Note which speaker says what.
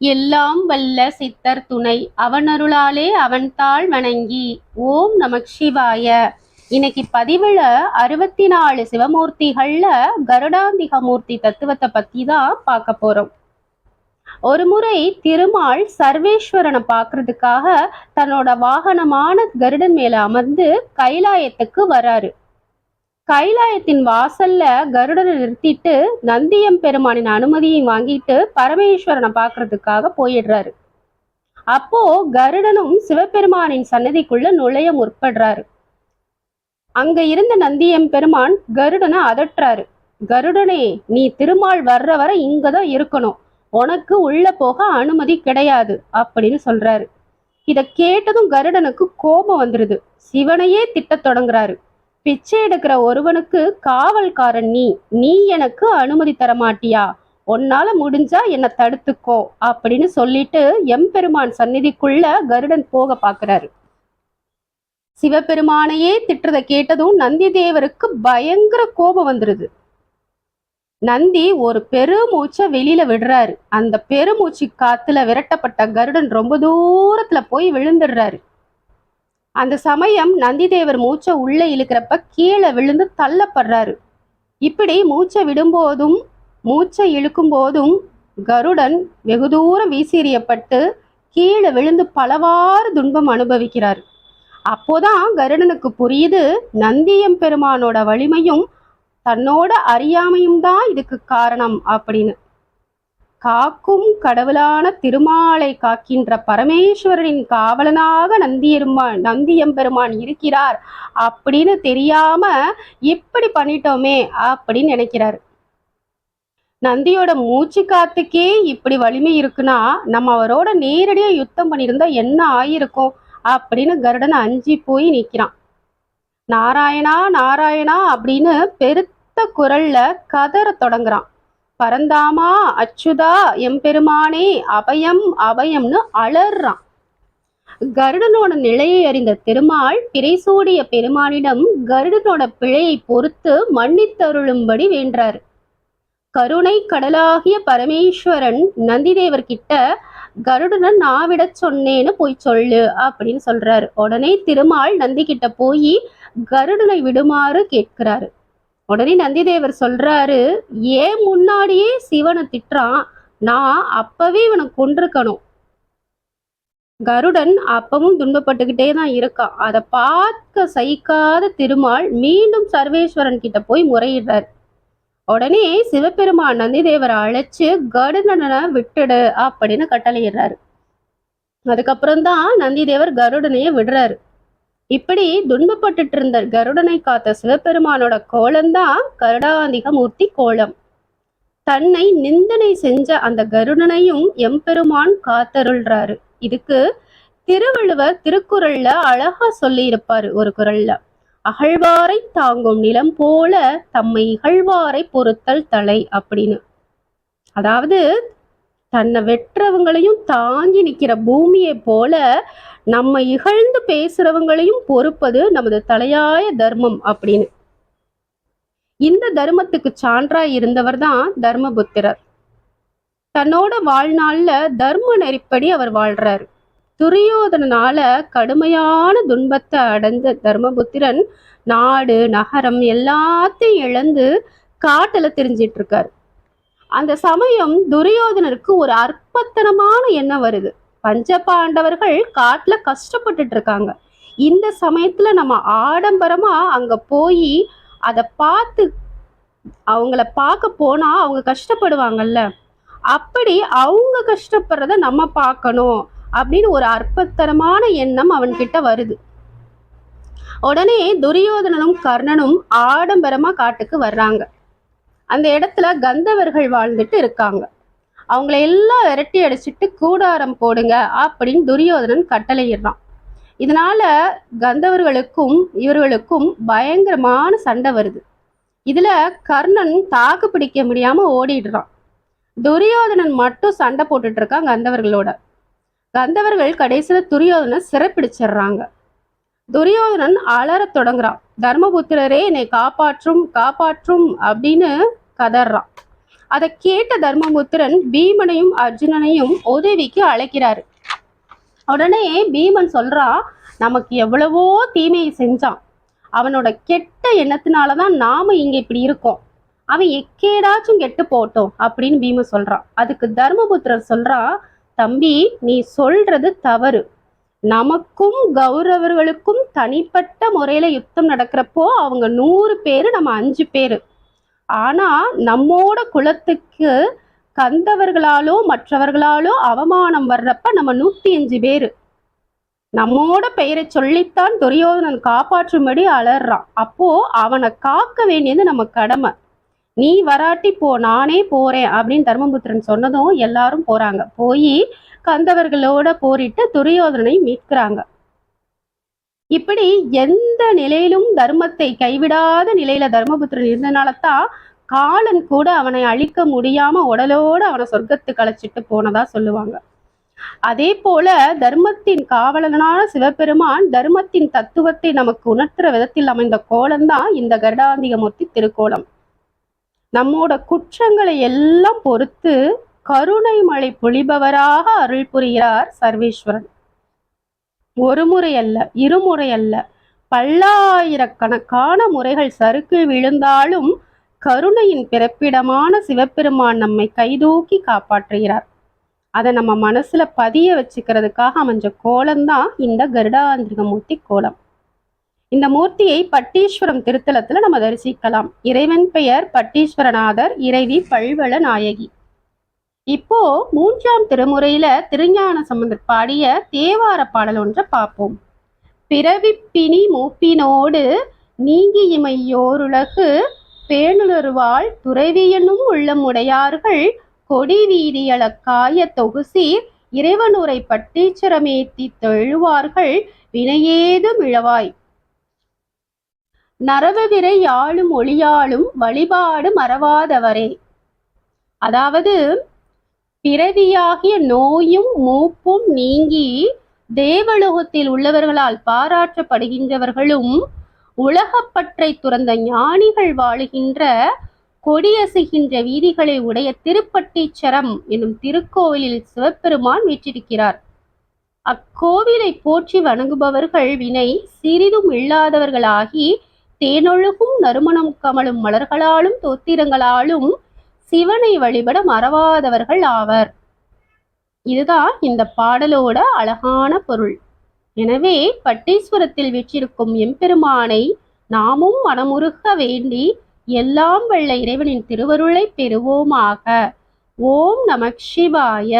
Speaker 1: எல்லாம் வல்ல சித்தர் துணை. அவனருளாலே அவன்தாள் வணங்கி ஓம் நமக் சிவாய. இன்னைக்கு பதிவுல அறுபத்தி நாலு சிவமூர்த்திகள்ல கருடாந்திக மூர்த்தி தத்துவத்தை பத்தி தான் பார்க்க போறோம். ஒரு முறை திருமால் சர்வேஸ்வரனை பார்க்கறதுக்காக தன்னோட வாகனமான கருடன் மேல அமர்ந்து கைலாயத்துக்கு வராரு. கைலாயத்தின் வாசல்ல கருடனை நிறுத்திட்டு நந்தியம் பெருமானின் அனுமதியை வாங்கிட்டு பரமேஸ்வரனை பார்க்கறதுக்காக போயிடுறாரு. அப்போ கருடனும் சிவபெருமானின் சன்னதிக்குள்ள நுழைய முற்படுறாரு. அங்க இருந்த நந்தியம் பெருமான் கருடனை அதட்டுறாரு. கருடனே நீ திருமால் வர்ற வரை இங்கதான் இருக்கணும். உனக்கு உள்ள போக அனுமதி கிடையாது அப்படின்னு சொல்றாரு. இத கேட்டதும் கருடனுக்கு கோபம் வந்துருது. சிவனையே திட்டத் தொடங்குறாரு. பிச்சை எடுக்கிற ஒருவனுக்கு காவல்காரன் நீ நீ எனக்கு அனுமதி தர மாட்டியா உன்னால முடிஞ்சா என்னை தடுத்துக்கோ அப்படின்னு சொல்லிட்டு எம்பெருமான் சந்நிதிக்குள்ள கருடன் போக பாக்குறாரு. சிவபெருமானையே திட்டுறத கேட்டதும் நந்தி தேவருக்கு பயங்கர கோபம் வந்துருது. நந்தி ஒரு பெருமூச்சை வெளியில விடுறாரு. அந்த பெருமூச்சு காத்துல விரட்டப்பட்ட கருடன் ரொம்ப தூரத்துல போய் விழுந்துடுறாரு. அந்த சமயம் நந்திதேவர் மூச்சை உள்ளே இழுக்கிறப்ப கீழே விழுந்து தள்ளப்படுறாரு. இப்படி மூச்சை விடும்போதும் மூச்சை இழுக்கும் போதும் கருடன் வெகு தூரம் வீசியறியப்பட்டு கீழே விழுந்து பலவாறு துன்பம் அனுபவிக்கிறார். அப்போதான் கருடனுக்கு புரியுது நந்தியம் பெருமானோட வலிமையும் தன்னோட அறியாமையும் தான் இதுக்கு காரணம் அப்படின்னு. காக்கும் கடவுளான திருமாலை காக்கின்ற பரமேஸ்வரனின் காவலனாக நந்தியெருமான் நந்தியம்பெருமான் இருக்கிறார். அப்படின்னு தெரியாம இப்படி பண்ணிட்டோமே அப்படின்னு நினைக்கிறாரு. நந்தியோட மூச்சு காத்துக்கே இப்படி வலிமை இருக்குன்னா நம்ம அவரோட நேரடியா யுத்தம் பண்ணியிருந்தா என்ன ஆயிருக்கும் அப்படின்னு கருடன் அஞ்சி போய் நிற்கிறான் நாராயணா நாராயணா அப்படின்னு பெருத்த குரல்ல கதற தொடங்குறான். பரந்தாமா அச்சுதா எம்பெருமானே அபயம் அபயம்னு அலறான். கருடனோட நிலையை அறிந்த திருமால் பிறைசூடிய பெருமானிடம் கருடனோட பிழையை பொறுத்து மன்னித்தருளும்படி வேண்டார். கருணை கடலாகிய பரமேஸ்வரன் நந்திதேவர் கிட்ட கருடனை நான் விட சொன்னேன்னு போய் சொல்லு அப்படின்னு சொல்றாரு. உடனே திருமால் நந்தி கிட்ட போய் கருடனை விடுமாறு கேட்கிறாரு. உடனே நந்திதேவர் சொல்றாரு ஏன் முன்னாடியே சிவனை திட்டுறான் நான் அப்பவே இவனை கொண்டிருக்கணும் கருடன் அப்பவும் துன்பப்பட்டுக்கிட்டே தான் இருக்கான் அதை பார்க்க சகிக்காத திருமால் மீண்டும் சர்வேஸ்வரன் கிட்ட போய் முறையிடுறார். உடனே சிவபெருமான் நந்திதேவரை அழைச்சு கருடனை விட்டுடு அப்படின்னு கட்டளையிடுறாரு. அதுக்கப்புறம் தான் நந்திதேவர் கருடனையே விடுறாரு. இப்படி துன்பப்பட்டுட்டு இருந்த கருடனை காத்த சிவபெருமானோட கோலம்தான் கருடாந்திக மூர்த்தி கோலம். தன்னை நிந்தனை செஞ்ச அந்த கருடனையும் எம்பெருமான் காத்தருள்றாரு. இதுக்கு திருவள்ளுவர் திருக்குறள்ல அழகா சொல்லி இருப்பாரு ஒரு குரல்ல அகழ்வாரை தாங்கும் நிலம் போல தம்மை இகழ்வாரை பொறுத்தல் தலை அப்படின்னு. அதாவது தன்னை வெற்றவங்களையும் தாங்கி நிற்கிற பூமியை போல நம்ம இகழ்ந்து பேசுறவங்களையும் பொறுப்பது நமது தலையாய தர்மம் அப்படின்னு. இந்த தர்மத்துக்கு சான்றாய் இருந்தவர் தான் தர்மபுத்திரர். தன்னோட வாழ்நாள்ல தர்ம நெறிப்படி அவர் வாழ்றாரு. துரியோதனால கடுமையான துன்பத்தை அடைந்த தர்மபுத்திரன் நாடு நகரம் எல்லாத்தையும் இழந்து காட்டுல தெரிஞ்சிட்டு இருக்காரு. அந்த சமயம் துரியோதனருக்கு ஒரு அற்பத்தனமான எண்ணம் வருது. பஞ்ச பாண்டவர்கள் காட்டுல கஷ்டப்பட்டுட்டு இருக்காங்க. இந்த சமயத்துல நம்ம ஆடம்பரமா அங்க போய் அதை பார்த்து அவங்கள பார்க்க போனா அவங்க கஷ்டப்படுவாங்கல்ல. அப்படி அவங்க கஷ்டப்படுறத நம்ம பார்க்கணும் அப்படின்னு ஒரு அற்பத்தரமான எண்ணம் அவன்கிட்ட வருது. உடனே துரியோதனனும் கர்ணனும் ஆடம்பரமா காட்டுக்கு வர்றாங்க. அந்த இடத்துல கந்தவர்கள் வாழ்ந்துட்டு இருக்காங்க. அவங்கள எல்லாம் விரட்டி அடிச்சிட்டு கூடாரம் போடுங்க அப்படின்னு துரியோதனன் கட்டளையிடுறான். இதனால கந்தவர்களுக்கும் இவர்களுக்கும் பயங்கரமான சண்டை வருது. இதுல கர்ணன் தாக்கு பிடிக்க முடியாம ஓடிடுறான். துரியோதனன் மட்டும் சண்டை போட்டுட்டு இருக்கான் கந்தவர்களோட. கந்தவர்கள் கடைசியில துரியோதனை சிறப்பிடிச்சிடுறாங்க. துரியோதனன் அலறத் தொடங்குறான். தர்மபுத்திரரே என்னை காப்பாற்றும் காப்பாற்றும் அப்படின்னு கதறான். அதை கேட்ட தர்மபுத்திரன் பீமனையும் அர்ஜுனனையும் உதவிக்கு அழைக்கிறாரு. உடனே பீமன் சொல்றான் நமக்கு எவ்வளவோ தீமையை செஞ்சான். அவனோட கெட்ட எண்ணத்தினால தான் நாம இங்க இப்படி இருக்கோம். அவன் எக்கேடாச்சும் கெட்டு போட்டோம் அப்படின்னு பீமன் சொல்றான். அதுக்கு தர்மபுத்திரர் சொல்றான் தம்பி நீ சொல்றது தவறு. நமக்கும் கௌரவர்களுக்கும் தனிப்பட்ட முறையில யுத்தம் நடக்கிறப்போ அவங்க நூறு பேரு நம்ம அஞ்சு பேரு. ஆனா நம்மோட குலத்துக்கு கந்தவர்களாலோ மற்றவர்களாலோ அவமானம் வர்றப்ப நம்ம நூத்தி அஞ்சு பேரு. நம்மோட பெயரை சொல்லித்தான் துரியோதனன் காப்பாற்றும்படி அலறான். அப்போ அவனை காக்க வேண்டியது நம்ம கடமை. நீ வராட்டி போ நானே போறேன் அப்படின்னு தர்மபுத்திரன் சொன்னதும் எல்லாரும் போறாங்க. போய் கந்தவர்களோட போரிட்டு துரியோதனை மீட்கிறாங்க. இப்படி எந்த நிலையிலும் தர்மத்தை கைவிடாத நிலையில தர்மபுத்திரன் இருந்தனால தான் காலன் கூட அவனை அழிக்க முடியாம உடலோட அவனை சொர்க்கத்துக்கு அழைச்சிட்டு போனதா சொல்லுவாங்க. அதே போல தர்மத்தின் காவலனான சிவபெருமான் தர்மத்தின் தத்துவத்தை நமக்கு உணர்த்துற விதத்தில் அமைந்த கோலம்தான் இந்த கருடாந்திகமூர்த்தி திருக்கோலம். நம்மோட குற்றங்களை எல்லாம் பொறுத்து கருணை மழை பொழிபவராக அருள் புரிகிறார் சர்வேஸ்வரன். ஒரு முறை அல்ல இருமுறை அல்ல பல்லாயிரக்கணக்கான முறைகள் சறுக்கு விழுந்தாலும் கருணையின் பிறப்பிடமான சிவபெருமான் நம்மை கைதூக்கி காப்பாற்றுகிறார். அதை நம்ம மனசுல பதிய வச்சுக்கிறதுக்காக அமைஞ்ச கோலம்தான் இந்த கருடாந்திரிகமூர்த்தி கோலம். இந்த மூர்த்தியை பட்டீஸ்வரம் திருத்தலத்துல நம்ம தரிசிக்கலாம். இறைவன் பெயர் பட்டீஸ்வரநாதர் இறைவி பல்வள நாயகி. இப்போ மூன்றாம் திருமுறையில திருஞான சம்பந்தர் பாடிய தேவார பாடல் ஒன்றை பார்ப்போம். பிறவிப்பினி மூப்பினோடு நீங்கி இமையோருலகு பேணுலருவாள் துறவியனும் உள்ளமுடையார்கள் கொடி வீதியளக்காய காய தொகுசீர் இறைவனுரை பட்டீச்சரமேத்தி தழுவார்கள் வினையேதும் இழவாய். நரவவிரை யாழும் ஒளியாலும் வழிபாடு மறவாதவரே. அதாவது பிறவியாகிய நோயும் மூப்பும் நீங்கி தேவலோகத்தில் உள்ளவர்களால் பாராட்டப்படுகின்றவர்களும் உலகப்பற்றை துறந்த ஞானிகள் வாழுகின்ற கொடியசுகின்ற வீதிகளை உடைய திருப்பட்டீச்சரம் என்னும் திருக்கோவிலில் சிவபெருமான் வீற்றிருக்கிறார். அக்கோவிலை போற்றி வணங்குபவர்கள் வினை சிறிதும் இல்லாதவர்களாகி தேனொழுகும் நறுமணம் கமலும் மலர்களாலும் தோத்திரங்களாலும் சிவனை வழிபட மறவாதவர்கள் ஆவர். இதுதான் இந்த பாடலோட அழகான பொருள். எனவே பட்டீஸ்வரத்தில் வீற்றிருக்கும் எம்பெருமானை நாமும் மனமுருக வேண்டி எல்லாம் வல்ல இறைவனின் திருவருளை பெறுவோமாக. ஓம் நமக் சிவாய.